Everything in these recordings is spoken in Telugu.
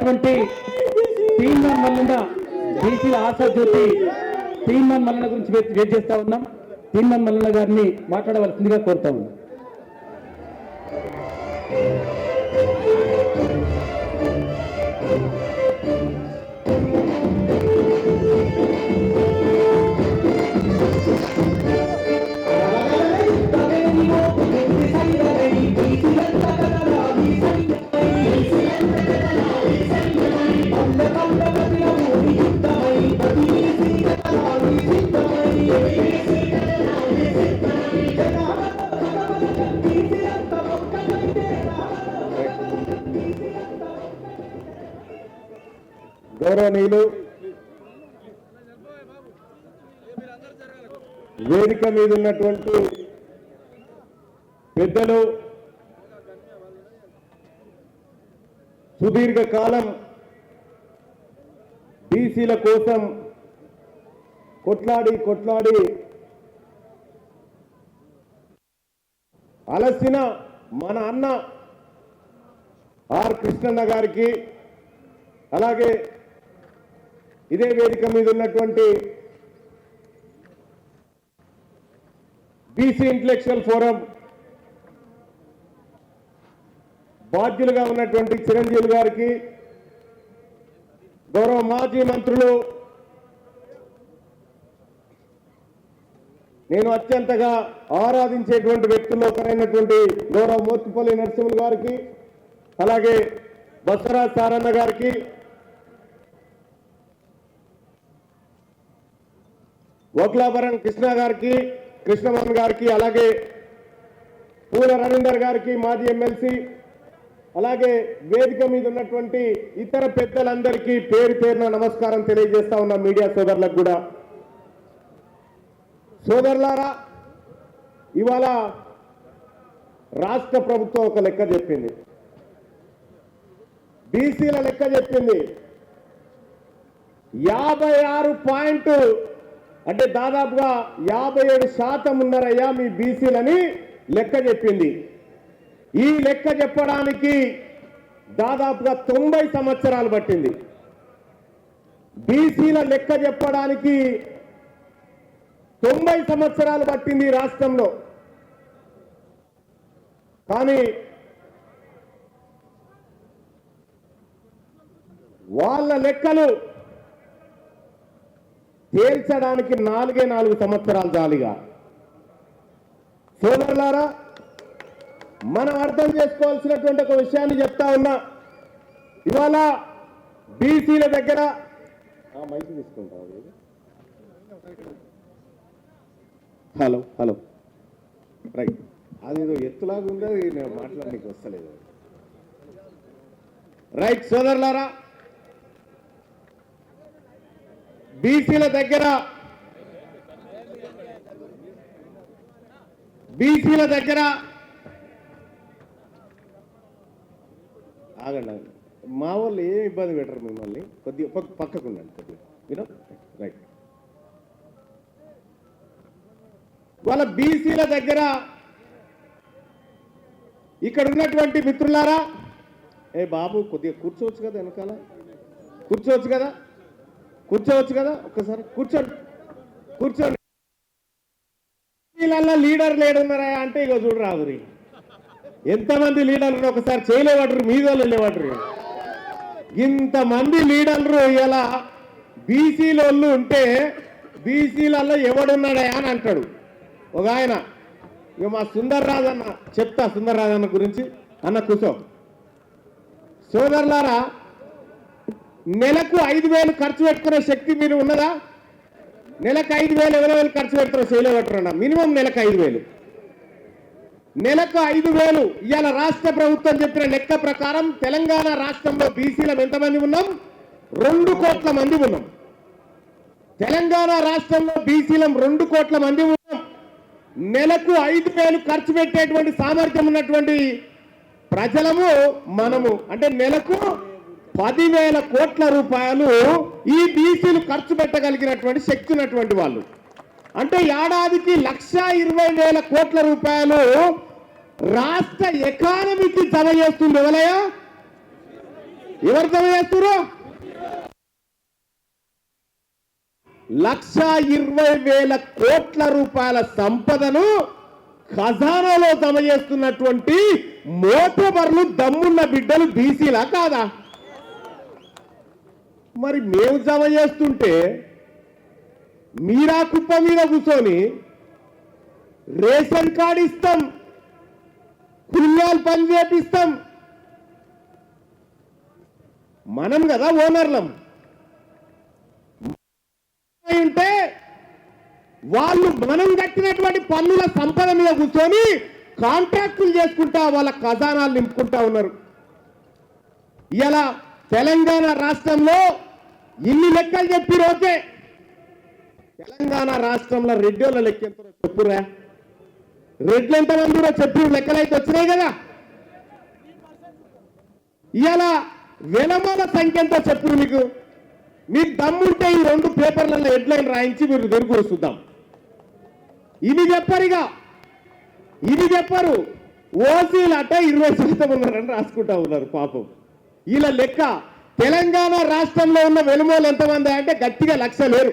ఉన్నటువంటి తీన్మాన్ మల్లన్న బీసీల ఆశా జ్యోతి తీన్మాన్ మల్లన్న గురించి వెయిట్ చేస్తా ఉన్నాం. తీన్మాన్ మల్లన్న గారిని మాట్లాడవలసిందిగా కోరుతా ఉన్నాం. గౌరవనీయులు వేదిక మీద ఉన్నటువంటి పెద్దలు సుదీర్ఘ కాలం బీసీల కోసం కొట్లాడి కొట్లాడి అలసిన మన అన్న ఆర్ కృష్ణన్న గారికి అలాగే ఇదే వేదిక మీద ఉన్నటువంటి బీసీ ఇంటలెక్చువల్ ఫోరం బాధ్యులుగా ఉన్నటువంటి చిరంజీవి గారికి గౌరవ మాజీ మంత్రులు నేను అత్యంతగా ఆరాధించేటువంటి వ్యక్తుల్లో ఒకరైనటువంటి గౌరవ మోత్తుపల్లి నరసింహులు గారికి అలాగే బసరాజ్ సారన్న గారికి ఓక్లాపురం కృష్ణ గారికి కృష్ణమోహన్ గారికి అలాగే పూల రవీందర్ గారికి మాజీ ఎమ్మెల్సీ అలాగే వేదిక మీద ఉన్నటువంటి ఇతర పెద్దలందరికీ పేరు పేరున నమస్కారం తెలియజేస్తా ఉన్న మీడియా సోదరులకు కూడా. సోదరులారా ఇవాళ రాష్ట్ర ప్రభుత్వం ఒక లెక్క చెప్పింది. బీసీల లెక్క చెప్పింది. యాభై ఆరు పాయింట్ అంటే దాదాపుగా యాభై ఏడు శాతం ఉన్నారయ్యా మీ బీసీలని లెక్క చెప్పింది. ఈ లెక్క చెప్పడానికి దాదాపుగా తొంభై సంవత్సరాలు పట్టింది. బీసీల లెక్క చెప్పడానికి తొంభై సంవత్సరాలు పట్టింది ఈ రాష్ట్రంలో. కానీ వాళ్ళ లెక్కలు తేల్చడానికి నాలుగే నాలుగు సంవత్సరాలు జాలిగా సోదరులారా మనం అర్థం చేసుకోవాల్సినటువంటి ఒక విషయాన్ని చెప్తా ఉన్నా. ఇవాళ బీసీల దగ్గర ఆ, మైక్ తీసుకుంటావా హలో హలో. రైట్. అదేదో ఎత్తులాగా ఉంది నేను మాట్లాడడానికి వస్తలేదు. రైట్ సోదరులారా. బీసీల దగ్గర బీసీల దగ్గర ఆగండి ఆగండి. మా వాళ్ళు ఏం ఇబ్బంది పెట్టరు మిమ్మల్ని. కొద్దిగా పక్క- పక్కకు ఉండండి కొద్దిగా. రైట్ వాళ్ళ బీసీల దగ్గర ఇక్కడ ఉన్నటువంటి మిత్రులారా ఏ బాబు కొద్దిగా కూర్చోవచ్చు కదా వెనకాల? కూర్చోవచ్చు కదా? కూర్చోవచ్చు కదా ఒక్కసారి. కూర్చోండి. కూర్చోండి. వీళ్ళల్లో లీడర్ లేడున్నారా అంటే ఇక చూడు రాదురి. ఎంతమంది లీడర్లు ఒకసారి చేయలేవాడరు మీద వెళ్ళేవాడరు. ఇంతమంది లీడర్లు ఇలా బీసీలోళ్ళు ఉంటే బీసీలలో ఎవడున్నాడా అని అంటాడు. ఒక ఆయన ఇక మా సుందర్ రాజన్న చెప్తా సుందర్ రాజన్న గురించి. అన్న కూర్చో సోదరులారా నెలకు ఐదు వేలు ఖర్చు పెట్టుకునే శక్తి మీరు ఉన్నదా? నెలకు ఐదు వేలు ఎవరి వేలు ఖర్చు పెడతారో చేయలేబెట్టరన్న మినిమం నెలకు ఐదు వేలు. నెలకు ఐదు వేలు ఇవాళ రాష్ట్ర ప్రభుత్వం చెప్పిన లెక్క ప్రకారం తెలంగాణ రాష్ట్రంలో బీసీలం ఎంతమంది ఉన్నాం? రెండు కోట్ల మంది ఉన్నాం. తెలంగాణ రాష్ట్రంలో బీసీలం రెండు కోట్ల మంది ఉన్నాం. నెలకు ఐదు వేలు ఖర్చు పెట్టేటువంటి సామర్థ్యం ఉన్నటువంటి ప్రజలము మనము. అంటే నెలకు పదివేల కోట్ల రూపాయలు ఈ బీసీలు ఖర్చు పెట్టగలిగినటువంటి శక్తి ఉన్నటువంటి వాళ్ళు. అంటే ఏడాదికి లక్ష ఇరవై వేల కోట్ల రూపాయలు రాష్ట్ర ఎకానమీకి జమ చేస్తుంది ఎవలయ్యా? ఎవరు జమ చేస్తున్నారు లక్ష ఇరవై వేల కోట్ల రూపాయల సంపదను ఖజానాలో జమ చేస్తున్నటువంటి మోటబర్లు దమ్మున్న బిడ్డలు బీసీలా కాదా? మరి మేము జమ చేస్తుంటే మీరా కుప్ప మీద కూర్చొని రేషన్ కార్డు ఇస్తాం పుణ్యాలు పని చేపిస్తాం. మనం కదా ఓనర్లం. ఉంటే వాళ్ళు మనం కట్టినటువంటి పన్నుల సంపద మీద కూర్చొని కాంట్రాక్టులు చేసుకుంటా వాళ్ళ ఖజానాలు నింపుకుంటా ఉన్నారు. ఇలా తెలంగాణ రాష్ట్రంలో ఇన్ని లెక్కలు చెప్పిరు ఓకే. తెలంగాణ రాష్ట్రంలో రెడ్డోళ్ళ లెక్క ఎంతో చెప్పురా రెడ్లు ఎంతమంది కూడా చెప్పి లెక్కలైతే వచ్చినాయి కదా. ఇవాళ వెలమాల సంఖ్య ఎంతో చెప్పు మీకు. మీకు దమ్ముంటే ఈ రెండు పేపర్లలో హెడ్లైన్ రాయించి మీరు దొరికి చూద్దాం. ఇవి చెప్పరిగా ఇవి చెప్పరు. ఓసీలు అట ఇరవై శాతం ఉన్నారని రాసుకుంటా ఉన్నారు పాపం. ఇలా లెక్క. తెలంగాణ రాష్ట్రంలో ఉన్న వెలుమోలు ఎంతమంది అంటే గట్టిగా లక్ష లేరు.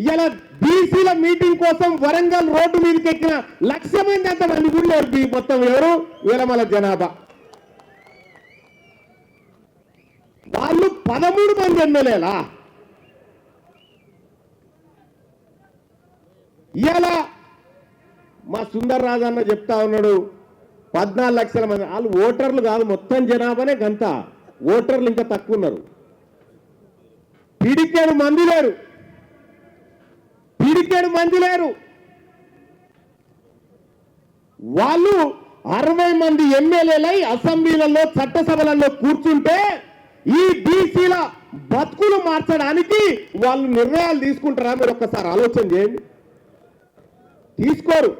ఇలా బీసీల మీటింగ్ కోసం వరంగల్ రోడ్డు మీదకి ఎక్కిన లక్ష మంది ఎంతమంది కూడా లేరు మొత్తం ఎవరు? వీరమల జనాభా. వాళ్ళు పదమూడు మంది ఎమ్మెల్యేలా? ఇలా మా సుందర్ రాజన్న చెప్తా ఉన్నాడు పద్నాలుగు లక్షల మంది. వాళ్ళు ఓటర్లు కాదు మొత్తం జనాభానే గంత. ఓటర్లు ఇంకా తక్కువ ఉన్నారు. పిడికేడు మంది లేరు. పిడికేడు మంది లేరు. వాళ్ళు అరవై మంది ఎమ్మెల్యేలై అసెంబ్లీలలో చట్టసభలలో కూర్చుంటే ఈ బీసీల బతుకులు మార్చడానికి వాళ్ళు నిర్ణయాలు తీసుకుంటారా మీరు ఒక్కసారి ఆలోచన చేయండి. తీసుకోరు.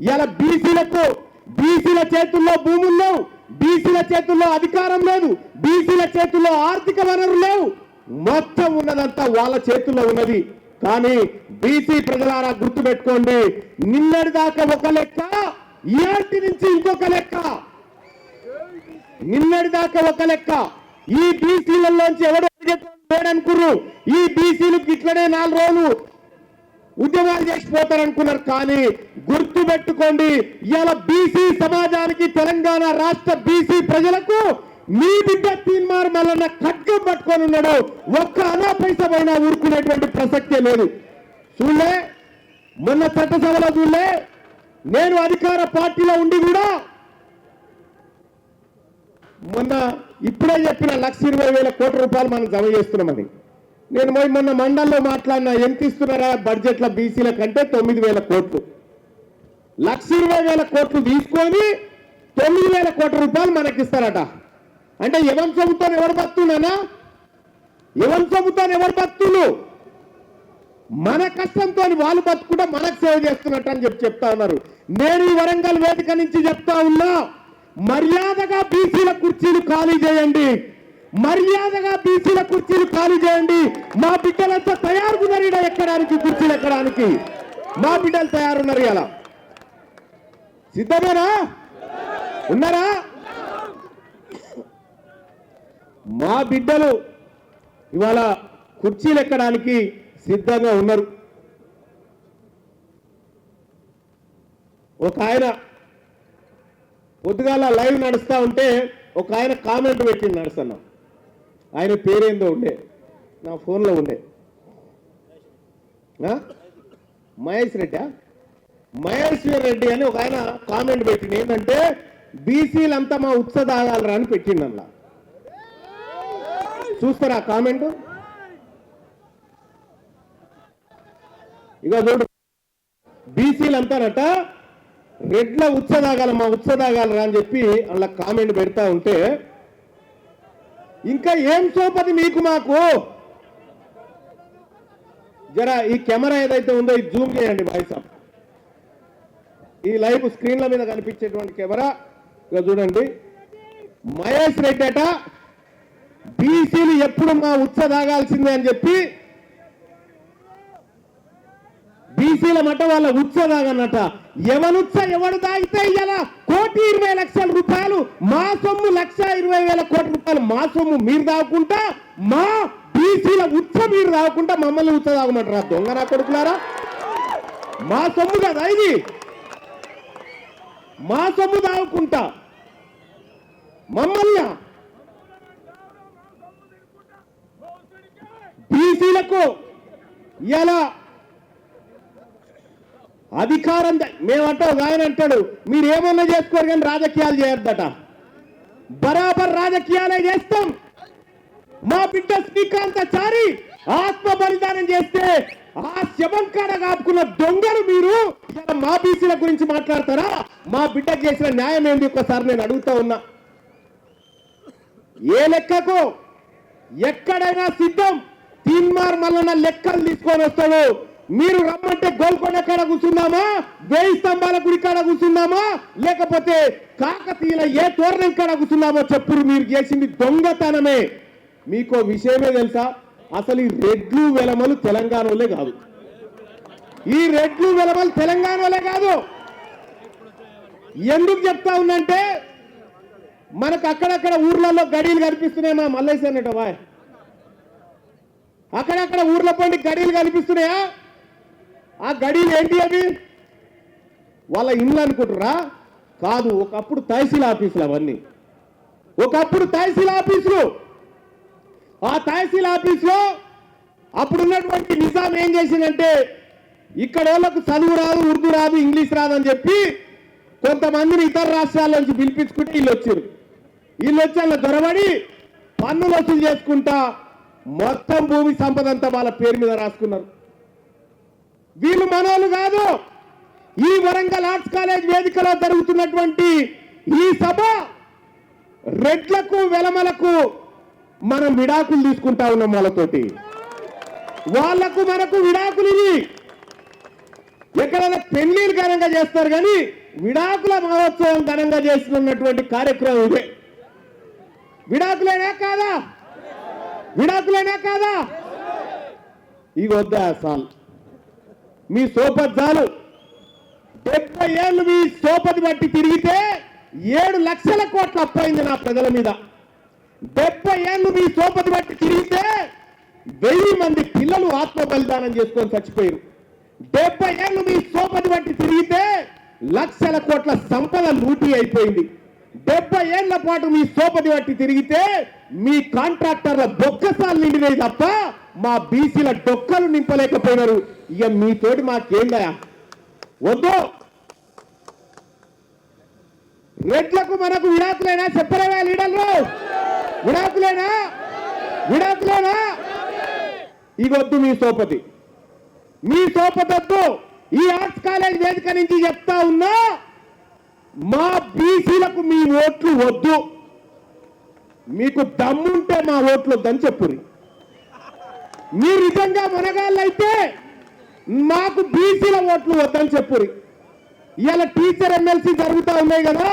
ఇలా బీసీలకు బీసీల చేతుల్లో భూములు లేవు. బీసీల చేతుల్లో అధికారం లేదు. బీసీల చేతుల్లో ఆర్థిక వనరులు లేవు. మొత్తం ఉన్నదంతా వాళ్ళ చేతుల్లో ఉన్నది. కానీ బీసీ ప్రజలారా గుర్తుపెట్టుకోండి నిన్నటి దాకా ఒక లెక్క ఇయాటి నుంచి ఇంకొక లెక్క. నిన్నటి దాకా ఒక లెక్క. ఈ బీసీలలోంచి ఎవడు లేడనుకున్నారు ఈ బీసీలు ఇట్లనే నాలుగు రోజులు ఉద్యమాలు చేసిపోతారనుకున్నారు కానీ గుర్తు పెట్టుకోండి ఇవాళ బీసీ సమాజానికి తెలంగాణ రాష్ట్ర బీసీ ప్రజలకు మీ బిడ్డ తీన్మార్ మల్లన్న ఖడ్గం పట్టుకొని ఉన్నాడు. ఒక్క అనా పైసా ఊరుకునేటువంటి ప్రసక్తే లేదు. చూడలే మొన్న చట్టసభలో చూడలే నేను అధికార పార్టీలో ఉండి కూడా మొన్న ఇప్పుడే చెప్పిన లక్ష ఇరవై వేల కోట్ల రూపాయలు మనం జమ చేస్తున్నామని నేను పోయి మొన్న మండల్లో మాట్లాడినా ఎంత ఇస్తున్నారా బడ్జెట్లో బీసీల కంటే తొమ్మిది వేల కోట్లు. లక్ష ఇరవై వేల కోట్లు తీసుకొని తొమ్మిది వేల కోట్ల రూపాయలు మనకి ఇస్తారట అంటే ఎవం చెబుతాను ఎవరు బతుకున్నానా ఎవం చెబుతాను ఎవరు బతులు మన కష్టంతో వాళ్ళు బతుకుంటే మనకు సేవ చేస్తున్నట్టు అని చెప్పి చెప్తా ఉన్నారు. నేను ఈ వరంగల్ వేదిక నుంచి చెప్తా ఉన్నా మర్యాదగా బీసీల కుర్చీలు ఖాళీ చేయండి. మర్యాదగా బీసీల కుర్చీలు ఖాళీ చేయండి. మా బిడ్డలంతా తయారు ఎక్కడానికి కుర్చీలు ఎక్కడానికి. మా బిడ్డలు తయారున్నారు ఇలా సిద్ధమేనా? ఉన్నారా? మా బిడ్డలు ఇవాళ కుర్చీలు ఎక్కడానికి సిద్ధంగా ఉన్నారు. ఒక ఆయన పొద్దుగాల లైవ్ నడుస్తూ ఉంటే ఒక ఆయన కామెంట్ పెట్టింది నడుస్తున్నాం ఆయన పేరేందో ఉండే. నా ఫోన్లో ఉండే. ఆ? మహేష్ రెడ్డి మహేశ్వర్ రెడ్డి అని ఒక ఆయన కామెంట్ పెట్టింది ఏంటంటే బీసీలంతా మా ఉత్సదాగాలరా అని పెట్టిండు అందులో చూస్తారా కామెంట్? ఇక చూడు. బీసీలంతారట రెడ్ల ఉత్సదాగాల మా ఉత్సదాగాలరా అని చెప్పి అలా కామెంట్ పెడతా ఉంటే ఇంకా ఏం సోపతి మీకు మాకు? జర ఈ కెమెరా ఏదైతే ఉందో ఇది జూమ్ చేయండి వాయిస్ సాబ్ ఈ లైవ్ స్క్రీన్ల మీద కనిపించేటువంటి కెమెరా ఇక చూడండి. మహేష్ రెడ్డి అట బీసీలు ఎప్పుడు మా ఉత్స తాగాల్సిందే అని చెప్పి బీసీల మట వాళ్ళ ఉచ్చ తాగన్నట ఎవనుచ్చ ఎవడు తాగితే ఇలా కోటి ఇరవై లక్షల రూపాయలు మా సొమ్ము లక్ష ఇరవై వేల కోటి రూపాయలు మా సొమ్ము మీరు తాగుకుంటా మా బీసీల ఉచ్చ మీరు తాగుకుంటా మమ్మల్ని ఉచ్చ తాగమంటారా దొంగ నా కొడుకులారా? మా సొమ్ము కదా ఇది. మా సొమ్ము తాగుకుంటా మమ్మల్ని బీసీలకు ఎలా అధికారం మేమంటే ఒక ఆయన అంటాడు మీరు ఏమన్నా చేసుకోరు కానీ రాజకీయాలు చేయొద్దట. బరాబర్ రాజకీయాలే చేస్తాం. మా బిడ్డ శ్రీకాంతాచారి ఆత్మ బలిదానం చేస్తే ఆ శవం కాడ కాపుకున్న దొంగలు మీరు మా బీసీల గురించి మాట్లాడతారా? మా బిడ్డ చేసిన న్యాయం ఏంది? ఒక్కసారి నేను అడుగుతా ఉన్నా. ఏ లెక్కకు ఎక్కడైనా సిద్ధం? తీన్మార్ మల్లన్న లెక్కలు తీసుకొని వస్తాడు. మీరు రమ్మంటే గోల్కొండ కాడ కూర్చుందామా? వేయి స్తంభాల గుడి కాడ కూర్చుందామా? లేకపోతే కాకతీయుల ఏ తోరణం కాడ కూర్చుందామో చెప్పుడు మీరు చేసింది దొంగతనమే. మీకో విషయమే తెలుసా? అసలు ఈ రెడ్లు వెలమలు తెలంగాణలే కాదు. ఈ రెడ్లు వెలమలు తెలంగాణలే కాదు. ఎందుకు చెప్తా ఉందంటే మనకు అక్కడక్కడ ఊర్లలో గడీలు కనిపిస్తున్నాయి మా మల్లేసి అన్నట బాయ్. అక్కడక్కడ ఊర్ల పండి గడీలు కనిపిస్తున్నాయా? ఆ గడీలు ఏంటి అవి? వాళ్ళ ఇండ్లు అనుకుంటురా కాదు ఒకప్పుడు తహసీల్ ఆఫీసులు అవన్నీ. ఒకప్పుడు తహసీల్ ఆఫీసులు. ఆ తహసీల్ ఆఫీసులో అప్పుడున్నటువంటి నిజాం ఏం చేసిందంటే ఇక్కడ వాళ్ళకు చదువు రాదు ఉర్దూ రాదు ఇంగ్లీష్ రాదు అని చెప్పి కొంతమందిని ఇతర రాష్ట్రాల నుంచి పిలిపించుకుంటే వీళ్ళు వచ్చారు. వీళ్ళు వచ్చి అలా దొరబడి పన్నులు వసూలు చేసుకుంటా మొత్తం భూమి సంపద అంతా వాళ్ళ పేరు మీద రాసుకున్నారు. వీళ్ళు మనోళ్ళు కాదు. ఈ వరంగల్ ఆర్ట్స్ కాలేజ్ వేదికలో జరుగుతున్నటువంటి ఈ సభ రెడ్లకు వెలమలకు మనం విడాకులు తీసుకుంటా ఉన్నాం వాళ్ళతోటి. వాళ్ళకు మనకు విడాకులు ఇవి. ఎక్కడైనా పెళ్ళిళ్ళు ఘనంగా చేస్తారు కానీ విడాకుల మహోత్సవం ఘనంగా చేస్తున్నటువంటి కార్యక్రమం ఇదే. విడాకులేనా కాదా? విడాకులేనా కాదా? ఇక వద్దా సాల్. మీ సోపతి చాలు. డెబ్బై ఏళ్ళు మీ సోపతి బట్టి తిరిగితే ఏడు లక్షల కోట్ల అప్పైంది నా ప్రజల మీద. డెబ్బై ఏళ్ళు మీ సోపతి బట్టి తిరిగితే వెయ్యి మంది పిల్లలు ఆత్మ బలిదానం చేసుకొని చచ్చిపోయారు. డెబ్బై ఏళ్ళు మీ సోపతి బట్టి తిరిగితే లక్షల కోట్ల సంపద లూటీ అయిపోయింది. డెబ్బై ఏళ్ళ పాటు మీ సోపతి బట్టి తిరిగితే మీ కాంట్రాక్టర్ల బొక్కసాలు నిండినాయి తప్ప మా బీసీల డొక్కలు నింపలేకపోయినారు. ఇక మీతోటి మాకేందయా వద్దు. రెడ్లకు మనకు విడాకులేనా? చెప్పలేవా లీడర్లు? విడాకులేనా? విడాకులేనా? ఇగొద్దు మీ సోపతి మీ సోపతొద్దు ఈ ఆర్ట్స్ కాలేజ్ వేదిక నుంచి చెప్తా ఉన్నా మా బీసీలకు మీ ఓట్లు వద్దు. మీకు దమ్ముంటే మా ఓట్లు వద్దని చెప్పురి మీరు నిజంగా మునగాళ్ళైతే మాకు బీసీల ఓట్లు వద్దని చెప్పురి ఇవాళ టీచర్ ఎమ్మెల్సీ జరుగుతూ ఉన్నాయి కదా.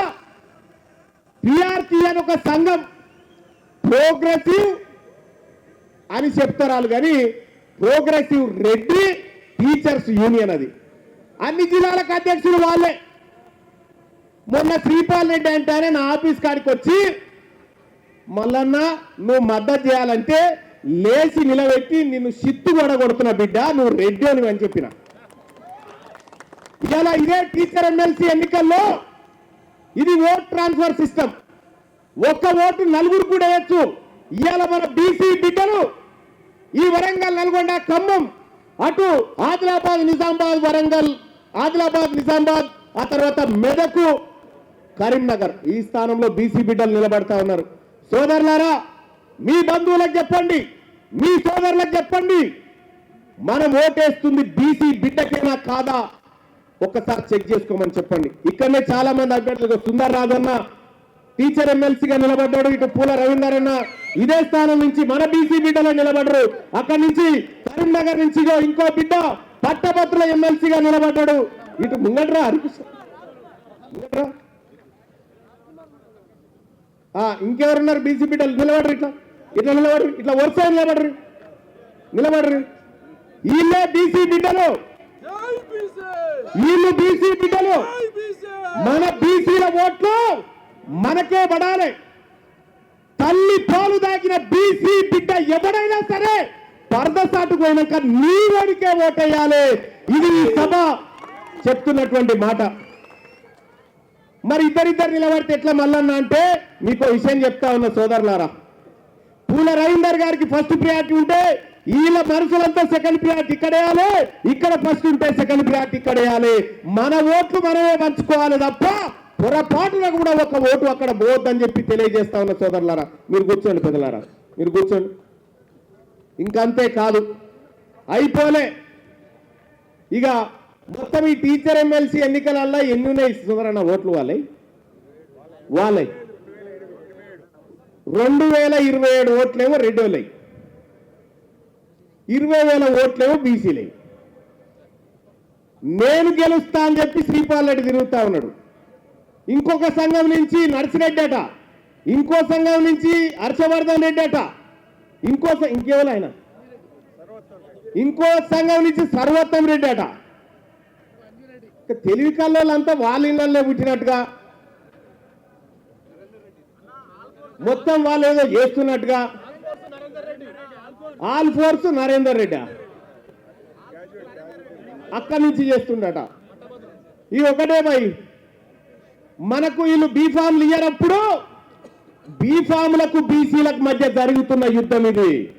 పిఆర్టీ అని ఒక సంఘం. ప్రోగ్రెసివ్ అని చెప్తారు వాళ్ళు కానీ ప్రోగ్రెసివ్ రెడ్డి టీచర్స్ యూనియన్ అది. అన్ని జిల్లాలకు అధ్యక్షులు వాళ్ళే. మొన్న శ్రీపాల్ రెడ్డి అంటేనే నా ఆఫీస్ కాడికి వచ్చి మల్లన్న నువ్వు మద్దతు చేయాలంటే లేచి నిలబెట్టి నిన్ను సిత్తు కొడుతున్న బిడ్డ నువ్వు రెడ్డి అని అని చెప్పిన. ఇలా ఇదే టీచర్ ఎమ్మెల్సీ ఎన్నికల్లో ఇది ఓట్ ట్రాన్స్ఫర్ సిస్టమ్. ఒక్క ఓటు నలుగురు కూడా వేయచ్చు. ఇవాళ మన బీసీ బిడ్డలు ఈ వరంగల్ నల్గొండ ఖమ్మం అటు ఆదిలాబాద్ నిజామాబాద్ వరంగల్ ఆదిలాబాద్ నిజామాబాద్ ఆ తర్వాత మెదకు కరీంనగర్ ఈ స్థానంలో బీసీ బిడ్డలు నిలబడతా ఉన్నారు. సోదరులారా మీ బంధువులకు చెప్పండి మీ సోదరులకు చెప్పండి. మనం ఓటేస్తుంది బీసీ బిడ్డకేనా కాదా? ఒక్కసారి చెక్ చేసుకోమని చెప్పండి. ఇక్కడనే చాలా మంది అభ్యర్థులు సుందర్ రాజన్న టీచర్ ఎమ్మెల్సీగా నిలబడ్డాడు ఇటు పూల రవీందర్ అన్న. ఇదే స్థానం నుంచి మన బీసీ బిడ్డలో నిలబడరు. అక్కడి నుంచి కరీంనగర్ నుంచి ఇంకో బిడ్డ పట్టభద్రుల ఎమ్మెల్సీగా నిలబడ్డాడు. ఇటు ముంగట్రా హరికృష్ణ. ముంగట్రా. ఇంకెవరున్నారు బీసీ బిడ్డలు నిలబడరు ఇట్లా. ఇట్లా నిలబడరు. ఇట్లా వరుస నిలబడరు. నిలబడరు. వీళ్ళే బీసీ బిడ్డలు. వీళ్ళు బీసీ బిడ్డలు. మన బీసీల ఓట్లు మనకే పడాలి. తల్లి పాలు దాకిన బీసీ బిడ్డ ఎవడైనా సరే పరదసాటు పోయినాక నీ వాడికే ఓటేయాలి. ఇది ఈ సభ చెప్తున్నటువంటి మాట. మరి ఇద్దరిద్దరు నిలబడితే ఎట్లా మల్లన్న అంటే మీకు విషయం చెప్తా ఉన్న సోదరులారా. పూల రవీందర్ గారికి ఫస్ట్ ప్రియారిటీ ఉంటే వీళ్ళ మనుషులంతా సెకండ్ ప్రియారిటీ ఇక్కడ వేయాలి. ఇక్కడ ఫస్ట్ ఉంటే సెకండ్ ప్రియారిటీ ఇక్కడేయాలి మన ఓట్లు మనమే పంచుకోవాలి తప్ప పొరపాటున కూడా ఒక ఓటు అక్కడ పోవద్దని చెప్పి తెలియజేస్తా ఉన్న సోదరులారా. మీరు కూర్చోండి పెద్దలారా మీరు కూర్చోండి. ఇంకంతే కాదు. అయిపోలే. ఇక మొత్తం ఈ టీచర్ ఎమ్మెల్సీ ఎన్నికలల్లో ఎన్ని ఉన్నాయి సుధరణ ఓట్లు వాళ్ళై వాళ్ళై రెండు వేల ఇరవై ఏడు ఓట్లేమో రెడ్ ఇరవై వేల ఓట్లేమో బీసీలై నేను గెలుస్తా అని చెప్పి శ్రీపాల్ రెడ్డి తిరుగుతా ఉన్నాడు. ఇంకొక సంఘం నుంచి నర్సిరెడ్డి అట. ఇంకో సంఘం నుంచి హర్షవర్ధన్ రెడ్డి అట. ఇంకో ఇంకెవరు ఆయన? ఇంకో సంఘం నుంచి సర్వోత్తం రెడ్డి అట. తెలివి కళ్ళంతా వాళ్ళ ఇళ్ళల్లో పుట్టినట్టుగా. మొత్తం వాళ్ళు ఏదో చేస్తున్నట్టుగా. All forces Narender Reddy. అక్కడి నుంచి చేస్తుండట. ఈ ఒకటే భయ్. మనకు వీళ్ళు బీఫామ్లు ఇయ్యనప్పుడు బీఫాములకు బీసీలకు మధ్య జరుగుతున్న యుద్ధం ఇది.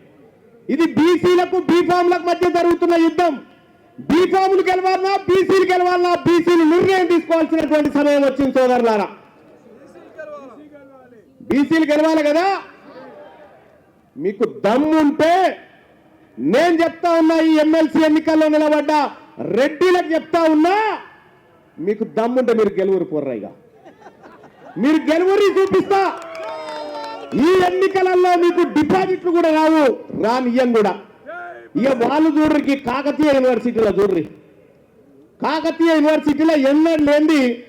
ఇది బీసీలకు బీఫాములకు మధ్య జరుగుతున్న యుద్ధం. బీఫాములు గెలవాలన్నా బీసీలు గెలవాలన్నా బీసీలు నిర్ణయం తీసుకోవాల్సినటువంటి సమయం వచ్చింది సోదరులారా. బీసీలు గెలవాలి కదా? మీకు దమ్ముంటే నేను చెప్తా ఉన్నా ఈ ఎమ్మెల్సీ ఎన్నికల్లో నిలబడ్డ రెడ్డిలకు చెప్తా ఉన్నా మీకు దమ్ముంటే మీరు గెలువురు పోర్రాయిగా మీరు గెలువురి చూపిస్తా. ఈ ఎన్నికలలో మీకు డిపాజిట్లు కూడా రావు రానియం కూడా. ఇక వాళ్ళు చూడ్రికి కాకతీయ యూనివర్సిటీలో చూడ్రి. కాకతీయ యూనివర్సిటీలో ఎన్నడూ లేనిది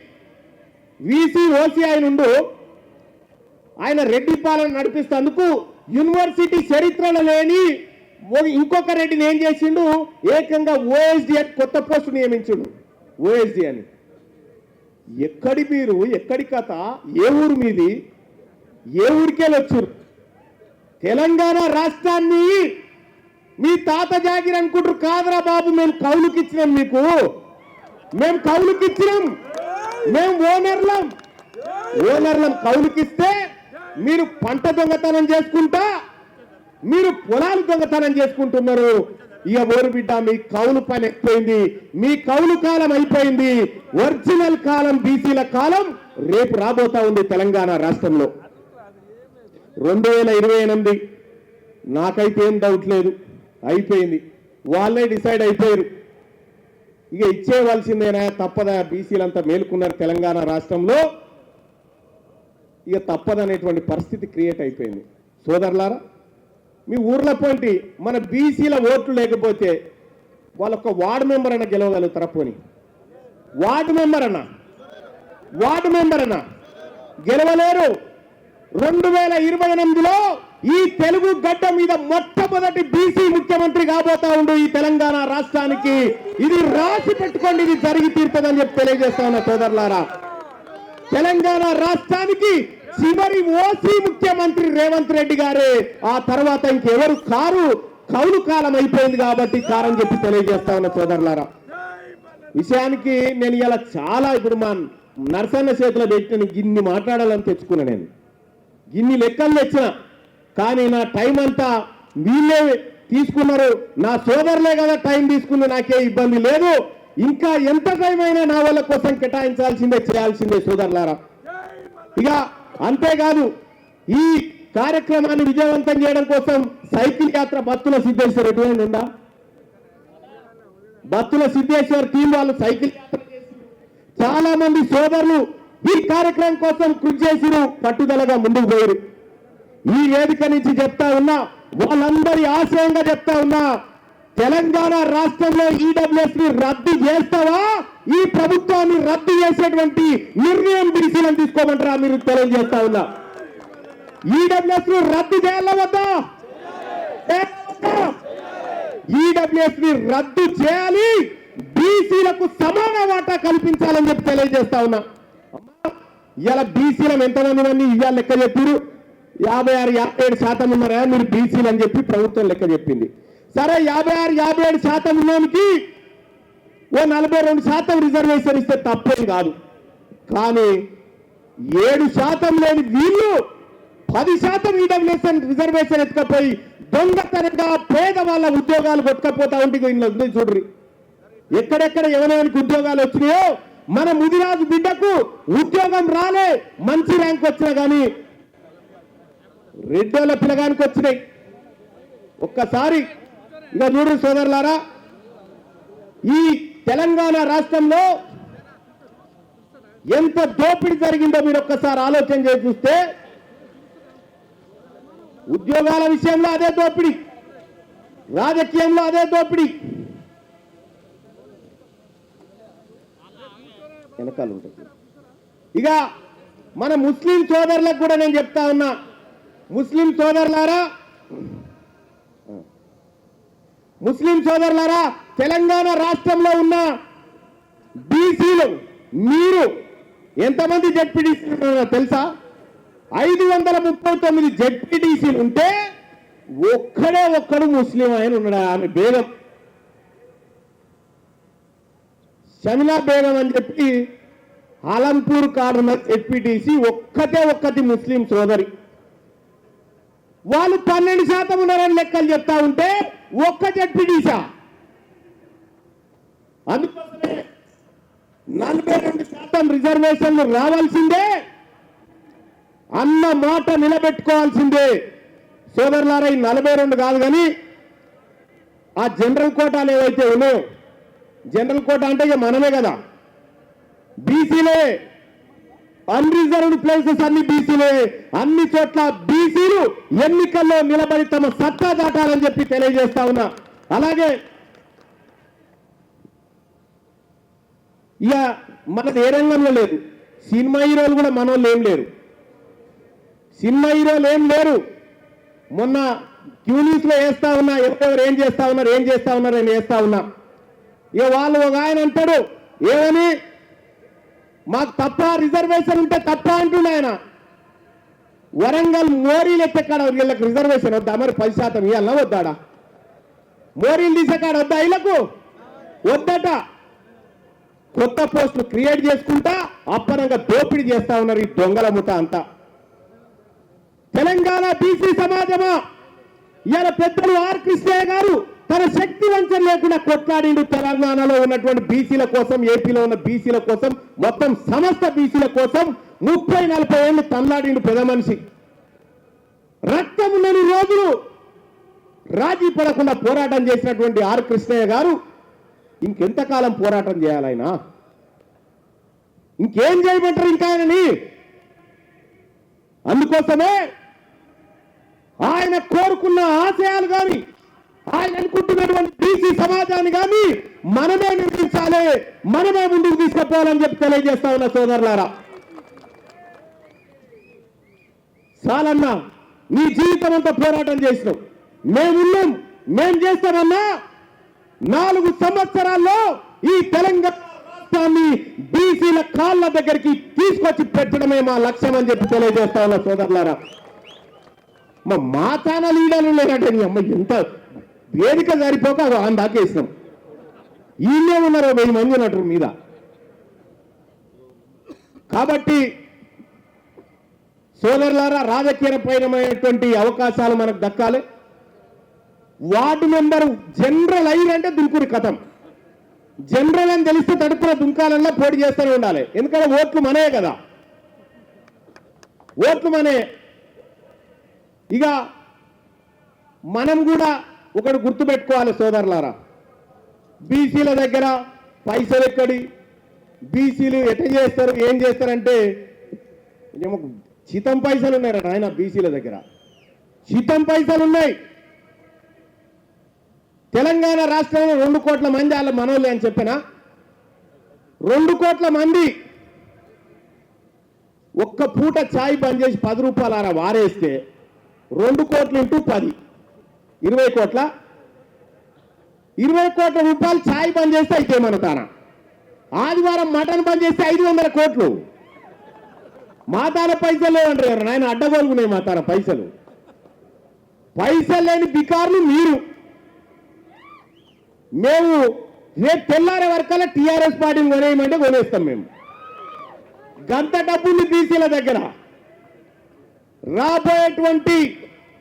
వీసీ ఓసీ ఆయన ఉండు. ఆయన రెడ్డి పాలన నడిపిస్తేందుకు యూనివర్సిటీ చరిత్రలో లేని ఓ- ఇంకొక రెడ్డిని ఏం చేసిండు? ఏకంగా ఓఎస్డి అని కొత్త పోస్టు నియమించుడు. ఓఎస్డి అని. ఎక్కడి మీరు ఎక్కడి కథ ఏ ఊరు మీది? ఏ ఊరికే వచ్చారు? తెలంగాణ రాష్ట్రాన్ని మీ తాత జాగిరి అనుకుంటారు కాదురా బాబు మేము కౌలుకిచ్చినాం మీకు. మేము కౌలుకిచ్చినాం మేము ఓనర్లం. ఓనర్లం కౌలుకిస్తే మీరు పంట దొంగతనం చేసుకుంటా మీరు పొలాలు దొంగతనం చేసుకుంటున్నారు. ఇక ఓరు బిడ్డ మీ కౌలు పని ఎక్కువైంది మీ కౌలు కాలం అయిపోయింది. ఒరిజినల్ కాలం బీసీల కాలం రేపు రాబోతా ఉంది తెలంగాణ రాష్ట్రంలో. రెండు వేల ఇరవై ఎనిమిది నాకైతే ఏం డౌట్ లేదు. అయిపోయింది. వాళ్ళే డిసైడ్ అయిపోయారు. ఇక ఇచ్చేయవలసిందేనా? తప్పదా? బీసీలంతా మేలుకున్నారు తెలంగాణ రాష్ట్రంలో. ఇక తప్పదనేటువంటి పరిస్థితి క్రియేట్ అయిపోయింది. సోదరులారా మీ ఊర్లో పోంటి మన బీసీల ఓట్లు లేకపోతే వాళ్ళొక్క వార్డు మెంబర్ అన్న గెలవగలుగుతారా పోని? వార్డు మెంబర్ అన్న? వార్డు మెంబర్ అన్న? గెలవలేరు. రెండు వేల ఇరవై ఎనిమిదిలో ఈ తెలుగు గడ్డ మీద మొట్టమొదటి బీసీ ముఖ్యమంత్రి కాబోతా ఉండు ఈ తెలంగాణ రాష్ట్రానికి. ఇది రాసి పెట్టుకోండి ఇది జరిగి తీరుతుందని చెప్పి తెలియజేస్తా ఉన్నా సోదరులారా. తెలంగాణ రాష్ట్రానికి చివరి ఓసీ ముఖ్యమంత్రి రేవంత్ రెడ్డి గారే. ఆ తర్వాత ఇంకెవరు కారు కౌలు కాలం అయిపోయింది కాబట్టి కారని చెప్పి తెలియజేస్తా ఉన్న సోదరులారా. విషయానికి నేను ఇలా చాలా ఇప్పుడు మా నరసన్న చేతిలో పెట్టిన గిన్ని మాట్లాడాలని తెచ్చుకున్నా నేను. గిన్ని లెక్కలు తెచ్చిన. కానీ నా టైం అంతా వీళ్ళే తీసుకున్నారు. నా సోదరులే కదా టైం తీసుకుంది నాకే ఇబ్బంది లేదు. ఇంకా ఎంత టైం అయినా నా వాళ్ళ కోసం కేటాయించాల్సిందే చేయాల్సిందే సోదరులారా. ఇక అంతేకాదు ఈ కార్యక్రమాన్ని విజయవంతం చేయడం కోసం సైకిల్ యాత్ర బత్తుల సిద్ధేశ్వర్ ఎటువంటి ఉందా? బత్తుల సిద్ధేశ్వర్ టీం వాళ్ళు సైకిల్ యాత్ర చేసి చాలా మంది సోదరులు ఈ కార్యక్రమం కోసం కృషి చేసిరు. పట్టుదలగా ముందుకు పోయారు. ఈ వేదిక నుంచి చెప్తా ఉన్నా వాళ్ళందరి ఆశయంగా చెప్తా ఉన్నా తెలంగాణ రాష్ట్రంలో ఈడబ్ల్యూఎస్ని రద్దు చేస్తావా? ఈ ప్రభుత్వాన్ని రద్దు చేసేటువంటి నిర్ణయం బీసీలను తీసుకోమంటారా మీరు తెలియజేస్తా ఉన్నా? ఈడబ్ల్యూఎస్ని రద్దు చేయాలా వద్దా? ఈడబ్ల్యూఎస్ని రద్దు చేయాలి బీసీలకు సమాన వాటా కల్పించాలని చెప్పి తెలియజేస్తా ఉన్నా. ఇవాళ బీసీలం ఎంతమంది మంది ఇవాళ లెక్క చెప్పారు యాభై ఆరు యాభై ఏడు శాతం ఉన్నారా? మీరు బీసీలు అని చెప్పి ప్రభుత్వం లెక్క చెప్పింది. సరే యాభై ఆరు యాభై ఏడు శాతం ఉన్నోనికి ఓ నలభై రెండు శాతం రిజర్వేషన్ ఇస్తే తప్పేం కాదు. కానీ ఏడు శాతం లేని వీళ్ళు పది శాతం ఈడబ్ల్యూఎస్ఎన్ రిజర్వేషన్ ఎత్తుకపోయి దొంగతనంగా పేదవాళ్ళ ఉద్యోగాలు కొట్టుకపోతా ఉంటే ఇంట్లో చూడ్రి. ఎక్కడెక్కడ ఎవరెవరికి ఉద్యోగాలు వచ్చినాయో మన ముదిరాజు బిడ్డకు ఉద్యోగం రాలే మంచి ర్యాంక్ వచ్చినా కానీ రెండేళ్ళ పిల్లగానికి వచ్చినాయి. ఒక్కసారి ఇక చూడు సోదరులారా ఈ తెలంగాణ రాష్ట్రంలో ఎంత దోపిడీ జరిగిందో మీరు ఒక్కసారి ఆలోచన చేసి చూస్తే ఉద్యోగాల విషయంలో అదే దోపిడీ రాజకీయంలో అదే దోపిడీ. వెనకాల ఉంటుంది. ఇక మన ముస్లిం సోదరులకు కూడా నేను చెప్తా ఉన్నా ముస్లిం సోదరులారా ముస్లిం సోదరులారా తెలంగాణ రాష్ట్రంలో ఉన్న బీసీలు మీరు ఎంతమంది జడ్పీటీసీలు తెలుసా? ఐదు వందల ముప్పై తొమ్మిది జడ్పీటీసీలు ఉంటే ఒక్కడే ఒక్కడు ముస్లిం ఆయన ఉన్నాడు ఆమె బేగం షమిలా బేగం అని చెప్పి ఆలంపూర్ కార్నర్ జడ్పీటీసీ ఒక్కతే ఒక్కటి ముస్లిం సోదరి. వాళ్ళు పన్నెండు శాతం ఉన్నారని లెక్కలు చెప్తా ఉంటే ఒక్క జడ్పీటీసా అందుకోసమే నలభై రెండు శాతం రిజర్వేషన్లు రావాల్సిందే. అన్న మాట నిలబెట్టుకోవాల్సిందే. సోదరులారా ఈ నలభై రెండు కాదు కానీ ఆ జనరల్ కోటాలు ఏవైతే ఉన్నాయో జనరల్ కోటా అంటే ఇక మనమే కదా. బీసీలే అన్రిజర్వ్డ్ ప్లేసెస్ అన్ని బీసీలే అన్ని చోట్ల బీసీలు ఎన్నికల్లో నిలబడి తమ సత్తా దాటాలని చెప్పి తెలియజేస్తా ఉన్నా. అలాగే ఇక మనది ఏ రంగంలో లేదు. సినిమా హీరోలు కూడా మనోళ్ళు ఏం లేరు. సినిమా హీరోలు ఏం లేరు. మొన్న క్యూలీస్లో వేస్తా ఉన్నా ఎవరెవరు ఏం చేస్తా ఉన్నారు ఏం చేస్తా ఉన్నారు నేను వేస్తా ఉన్నా. ఇక వాళ్ళు ఒక ఆయన అంటాడు ఏమని? మాకు తప్ప రిజర్వేషన్ ఉంటే తప్ప అంటున్నాయన వరంగల్ మోరీలు ఎత్తకాడ వీళ్ళకి రిజర్వేషన్ వద్దా? మరి పది శాతం ఇవ్వాలన్నా వద్దాడా? మోరీలు తీసేకాడ వద్దా వీళ్ళకు వద్దట. కొత్త పోస్టులు క్రియేట్ చేసుకుంటా అప్పనంగా దోపిడీ చేస్తా ఉన్నారు ఈ దొంగల ముఠ అంతా. తెలంగాణ బీసీ సమాజమా? ఇవాళ పెద్దలు ఆర్ కృష్ణయ్య గారు తన శక్తి వంచన లేకుండా కొట్లాడిండు తెలంగాణలో ఉన్నటువంటి బీసీల కోసం ఏపీలో ఉన్న బీసీల కోసం మొత్తం సమస్త బీసీల కోసం ముప్పై నలభై ఏళ్ళు తల్లాడిండు పెద్ద మనిషి. రక్తం లేని రోజులు రాజీ పడకుండా పోరాటం చేసినటువంటి ఆర్ కృష్ణయ్య గారు ఇంకెంతకాలం పోరాటం చేయాలైనా ఇంకేం చేయమంటారు ఇంకా ఆయనని? అందుకోసమే ఆయన కోరుకున్న ఆశయాలు కానీ ఆయన అనుకుంటున్నటువంటి బీసీ సమాజాన్ని కానీ మనమే నిర్మించాలి మనమే ముందుకు తీసుకుపోవాలని చెప్పి తెలియజేస్తా ఉన్న సోదరులారా. చాలన్నా నీ జీవితం అంతా పోరాటం చేసినావు. మేమున్నాం మేం చేస్తామన్నా నాలుగు సంవత్సరాల్లో ఈ తెలంగాణ రాష్ట్రాన్ని బీసీల కాళ్ళ దగ్గరికి తీసుకొచ్చి పెట్టడమే మా లక్ష్యం అని చెప్పి తెలియజేస్తా ఉన్నా సోదరులారా. మా మా ఛానల్ లీడర్లు లేదంటే నీ అమ్మ ఎంత వేదిక సరిపోక ఆయన దాకేసినాం ఈయనే ఉన్నారు వెయ్యి మంది ఉన్నట్టు మీద. కాబట్టి సోదరులారా రాజకీయపరమైనటువంటి అవకాశాలు మనకు దక్కాలి. వార్డు మెంబర్ జనరల్ అయ్యిందంటే దుంకురి కథం. జనరల్ అని తెలిస్తే తడుపున దుంకాలన్నా పోటీ చేస్తూనే ఉండాలి. ఎందుకంటే ఓట్లు మనే కదా. ఓట్లు మనే ఇక మనం కూడా ఒకటి గుర్తుపెట్టుకోవాలి సోదరులారా. బీసీల దగ్గర పైసలు ఎక్కడి బీసీలు ఎట చేస్తారు ఏం చేస్తారంటే ఏమో చితం పైసలు ఉన్నాయట ఆయన బీసీల దగ్గర? చితం పైసలు ఉన్నాయి. తెలంగాణ రాష్ట్రంలో రెండు కోట్ల మంది వాళ్ళ మనోళ్ళే అని చెప్పిన? రెండు కోట్ల మంది. ఒక్క పూట ఛాయ్ బంద్ చేసి పది రూపాయలు అలా వారేస్తే రెండు కోట్లు ఇంటూ పది. ఇరవై కోట్ల? ఇరవై కోట్ల రూపాయలు ఛాయ్ బంద్ చేస్తే అయితే మన తాన ఆదివారం మటన్ బంద్ చేస్తే ఐదు వందల కోట్లు. మా తాన పైసలు లేవంటారు ఎవరు నాయన అడ్డగోలుకున్నాయి మా తాన పైసలు. పైసలు లేని బికార్లు మీరు. మేము రేపు తెల్లారే వరకల్లా టీఆర్ఎస్ పార్టీని కొనేయమంటే కొనేస్తాం మేము. గంత డబ్బులు బీసీల దగ్గర. రాబోయేటువంటి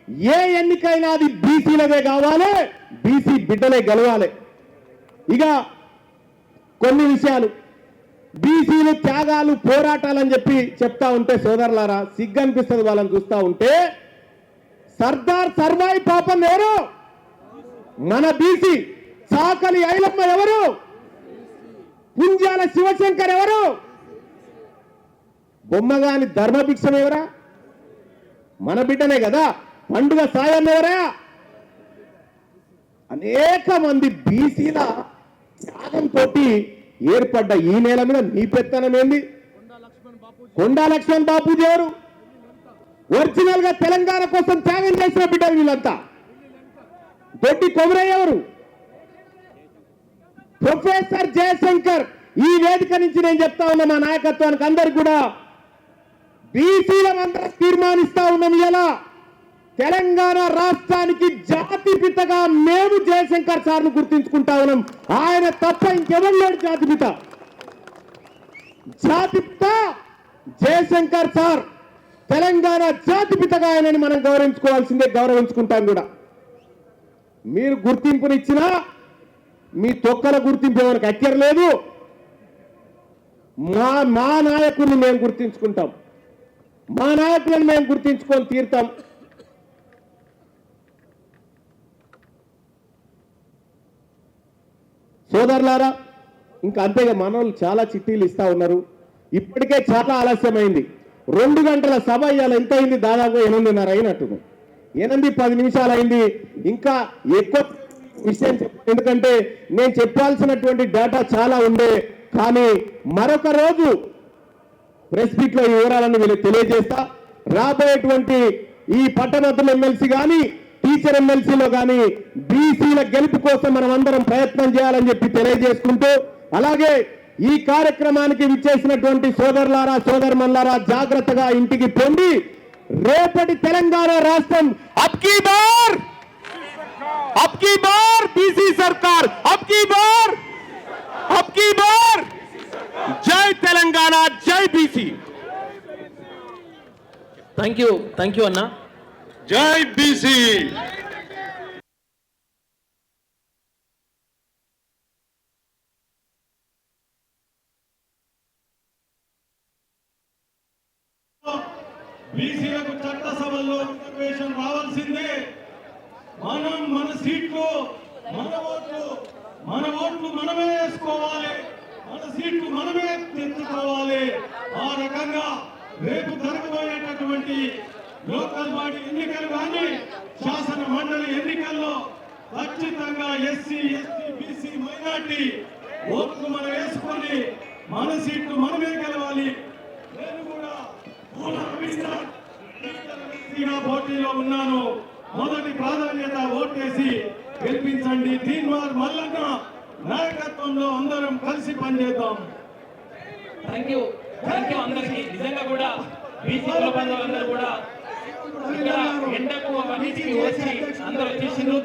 ఏ ఎన్నికైనా అది బీసీలదే కావాలి బీసీ బిడ్డలే గెలవాలి. ఇక కొన్ని విషయాలు. బీసీలు త్యాగాలు పోరాటాలు అని చెప్పి చెప్తా ఉంటే సోదరులారా సిగ్గు అనిపిస్తుంది వాళ్ళని చూస్తా ఉంటే సర్దార్ సర్వాయి పాపం ఎవరు? మన బీసీ చాకలి ఐలమ్మ ఎవరు? పుంజాల శివశంకర్ ఎవరు? బొమ్మగాని ధర్మభిక్షం ఎవరా? మన బిడ్డనే కదా పండుగ సాయం ఎవరా? అనేక మంది బీసీల త్యాగంతో ఏర్పడ్డ ఈ నేల మీద నీ పెత్తనం ఏంది? కొండా లక్ష్మణ్ బాపు గారు ఒరిజినల్గా తెలంగాణ కోసం త్యాగం చేసిన బిడ్డలు వీళ్ళంతా. దొడ్డి కొమరయ్యవరు ప్రొఫెసర్ జయశంకర్. ఈ వేదిక నుంచి నేను చెప్తా ఉన్నా మా నాయకత్వానికి అందరు కూడా. బీసీలందరం తీర్మానిస్తా ఉన్నాం ఎలా తెలంగాణ రాష్ట్రానికి జాతి పితగా మేము జయశంకర్ సార్ను గుర్తించుకుంటా ఉన్నాం. ఆయన తప్ప ఇంకెవరు లేడు జాతి పిత. జాతి పిత జయశంకర్ సార్. తెలంగాణ జాతి పితగా ఆయనని మనం గౌరవించుకోవాల్సిందే గౌరవించుకుంటాం కూడా. మీరు గుర్తింపునిచ్చినా మీ తొక్కల గుర్తింపు ఎవరికి అక్కర్లేదు. మా మా నాయకుడిని మేము గుర్తించుకుంటాం. మా నాయకులను మేము గుర్తించుకొని తీరుతాం. సోదరులారా ఇంకా అంతేగా మనోళ్ళు చాలా చిట్టీలు ఇస్తా ఉన్నారు. ఇప్పటికే చాలా ఆలస్యమైంది. రెండు గంటల సభ ఇవాళ ఎంత అయింది దాదాపు ఎనిమిదిన్నర అయినట్టు ఎనిమిది పది నిమిషాలు అయింది ఇంకా ఎక్కువ విషయం చెప్ప ఎందుకంటే నేను చెప్పాల్సినటువంటి డేటా చాలా ఉండే. కానీ మరొక రోజు ప్రెస్ మీట్లో ఈ వివరాలను వీళ్ళు తెలియజేస్తా. రాబోయేటువంటి ఈ పట్టభద్రుల ఎమ్మెల్సీ కానీ టీచర్ ఎమ్మెల్సీలో కానీ బీసీల గెలుపు కోసం మనం అందరం ప్రయత్నం చేయాలని చెప్పి తెలియజేసుకుంటూ అలాగే ఈ కార్యక్రమానికి విచ్చేసినటువంటి సోదరులారా సోదరుమల్లారా జాగ్రత్తగా ఇంటికి పొంది రేపటి తెలంగాణ రాష్ట్రం అబ్కీ బార్! అబ్కీ బార్ బీసీ సర్కార్! అబ్కీ బార్! అబ్కీ బార్! జై తెలంగాణ జై BC! Thank you thank you అన్నా. జై బీసీ. బీసీలకు చట్టసభల్లో రిజర్వేషన్ రావాల్సిందే. మనం మన సీట్లు మన ఓట్లు మన ఓట్లు మనమే వేసుకోవాలి. మన సీట్లు మనమే తెచ్చుకోవాలి. ఆ రకంగా రేపు జరగబోయేటటువంటి లోకల్ బాడీ ఎన్నికలు కానీ శాసన మండలి ఎన్నికల్లో ఖచ్చితంగా ఎస్సీ ఎస్టీ బీసీ మైనార్టీ ఓట్లు మనం వేసుకొని మన సీట్లు మనమే గెలవాలి. నేను కూడా పోటీలో ఉన్నాను. మొదటి ప్రాధాన్యత ఓటేసి గెలిపించండి. దీనివారు మల్లన్న నాయకత్వంలో అందరం కలిసి పనిచేద్దాం. థ్యాంక్ యూ థ్యాంక్ యూ అందరికి. నిజంగా కూడా బీసీ కుల కూడా ఎండకు అన్నిటికీ వచ్చి అందరూ వచ్చేసిండ్రు